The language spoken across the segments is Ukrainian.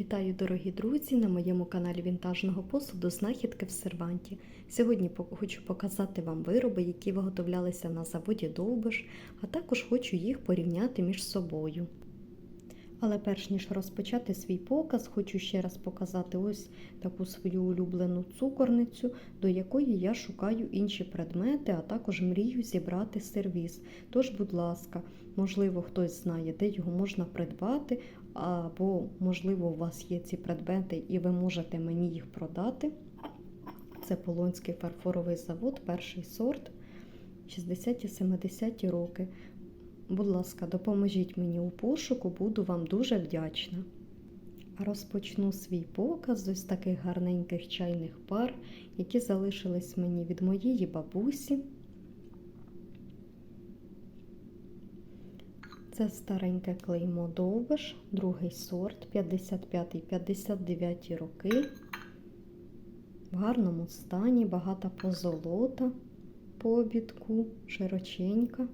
Вітаю, дорогі друзі, на моєму каналі вінтажного посуду знахідки в серванті. Сьогодні хочу показати вам вироби, які виготовлялися на заводі Довбиш, а також хочу їх порівняти між собою. Але перш ніж розпочати свій показ, хочу ще раз показати ось таку свою улюблену цукорницю, до якої я шукаю інші предмети, а також мрію зібрати сервіс. Тож, будь ласка, можливо, хтось знає, де його можна придбати, або, можливо, у вас є ці предмети і ви можете мені їх продати. Це Полонський фарфоровий завод, перший сорт, 60-70 роки. Будь ласка, допоможіть мені у пошуку, буду вам дуже вдячна. Розпочну свій показ з ось таких гарненьких чайних пар, які залишились мені від моєї бабусі. Це стареньке клеймо Довбиш, другий сорт, 55-59 роки. В гарному стані, багата позолота по обідку, широченька.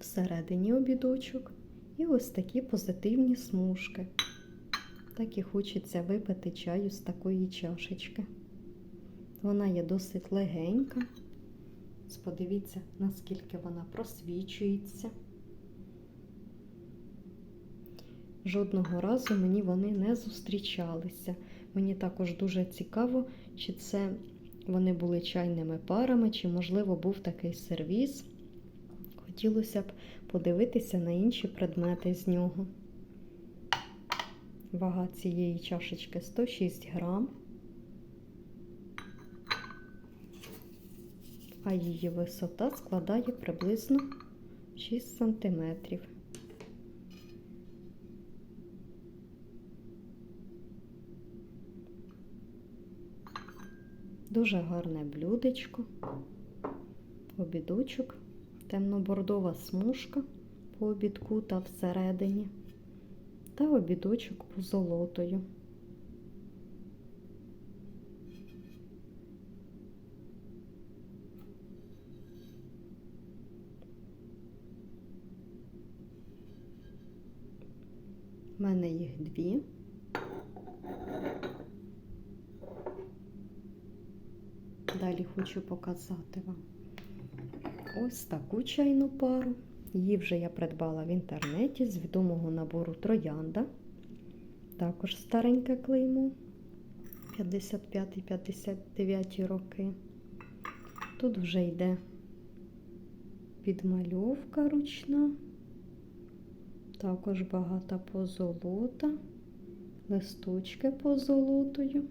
Всередині обідочок і ось такі позитивні смужки. Так і хочеться випити чаю з такої чашечки. Вона є досить легенька. Сподивіться, наскільки вона просвічується. Жодного разу мені вони не зустрічалися. Мені також дуже цікаво, чи це вони були чайними парами, чи, можливо, був такий сервіс. Хотілося б подивитися на інші предмети з нього. Вага цієї чашечки 106 грам. А її висота складає приблизно 6 сантиметрів. Дуже гарне блюдечко, обідочок, темно-бордова смужка по обідку та всередині, та обідочок позолотою. У мене їх дві. Далі хочу показати вам ось таку чайну пару. Її вже я придбала в інтернеті з відомого набору Троянда. Також стареньке клеймо 55-59 роки. Тут вже йде підмальовка ручна. Також багата позолота, листочки позолотою.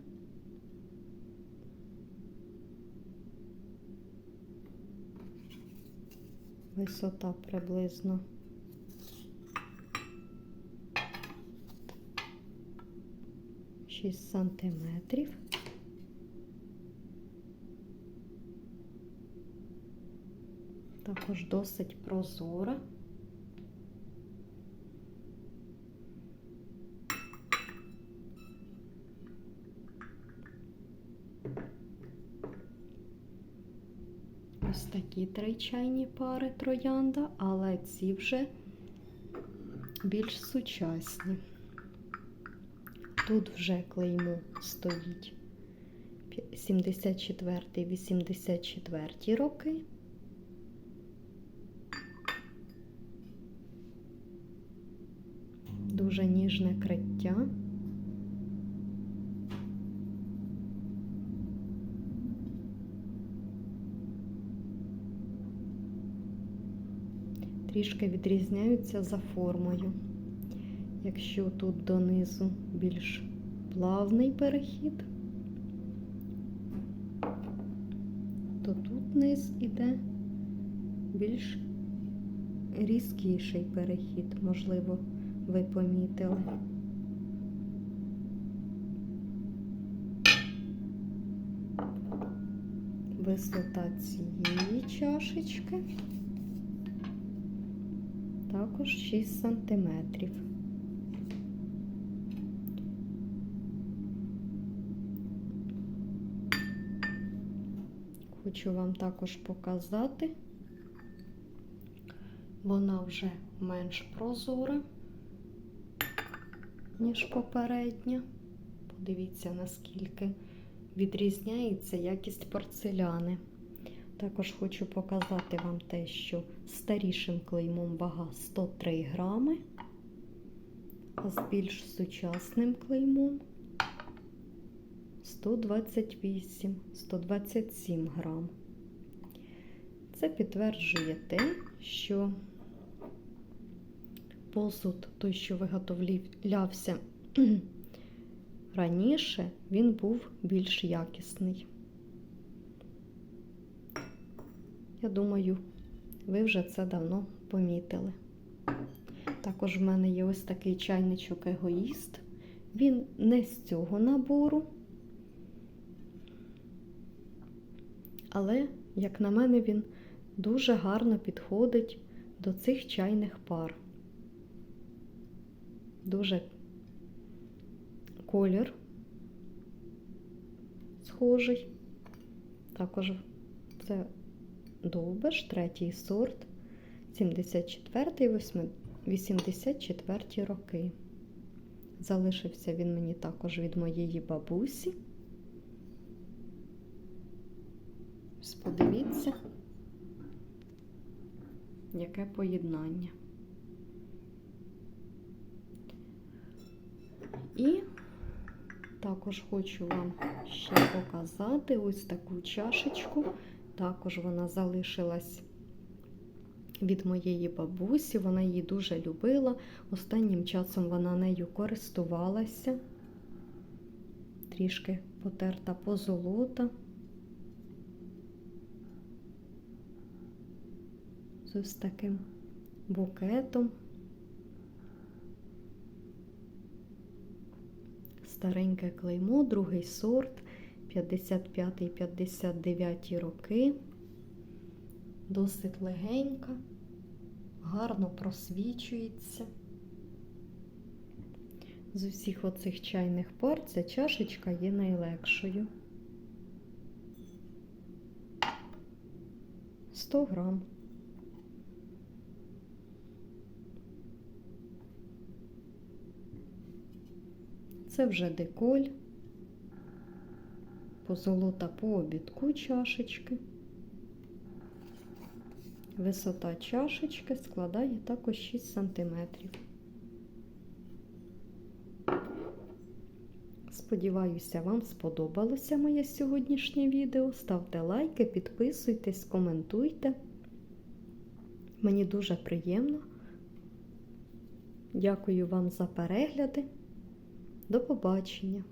Висота приблизно шість сантиметрів. Також досить прозора. Ось такі три чайні пари троянда, але ці вже більш сучасні. Тут вже клеймо стоїть 74-84 роки. Дуже ніжне криття. Трішки відрізняються за формою. Якщо тут донизу більш плавний перехід, то тут низ іде більш різкіший перехід, можливо, ви помітили. Висота цієї чашечки також 6 сантиметрів. Хочу вам також показати. Вона вже менш прозора. ніж попередня. Подивіться, наскільки відрізняється якість порцеляни. Також хочу показати вам те, що старішим клеймом вага 103 грами, а з більш сучасним клеймом 128-127 грам. Це підтверджує те, що посуд, той, що виготовлявся раніше, він був більш якісний. Я думаю, ви вже це давно помітили. Також в мене є ось такий чайничок егоїст. Він не з цього набору, але, як на мене, він дуже гарно підходить до цих чайних пар. Дуже колір схожий. Також це довбиш, третій сорт, 74 84 роки. Залишився він мені також від моєї бабусі. Ось Подивіться, яке поєднання. І також хочу вам ще показати ось таку чашечку. Також вона залишилась від моєї бабусі, вона її дуже любила. Останнім часом вона нею користувалася, трішки потерта позолота. З ось таким букетом. Стареньке клеймо, другий сорт, 55-59 роки. Досить легенька, гарно просвічується. З усіх оцих чайних пар ця чашечка є найлегшою. 100 грам. Це вже деколь, позолота по обідку чашечки. Висота чашечки складає також 6 см. Сподіваюся, вам сподобалося моє сьогоднішнє відео. Ставте лайки, підписуйтесь, коментуйте. Мені дуже приємно. Дякую вам за перегляди. До побачення!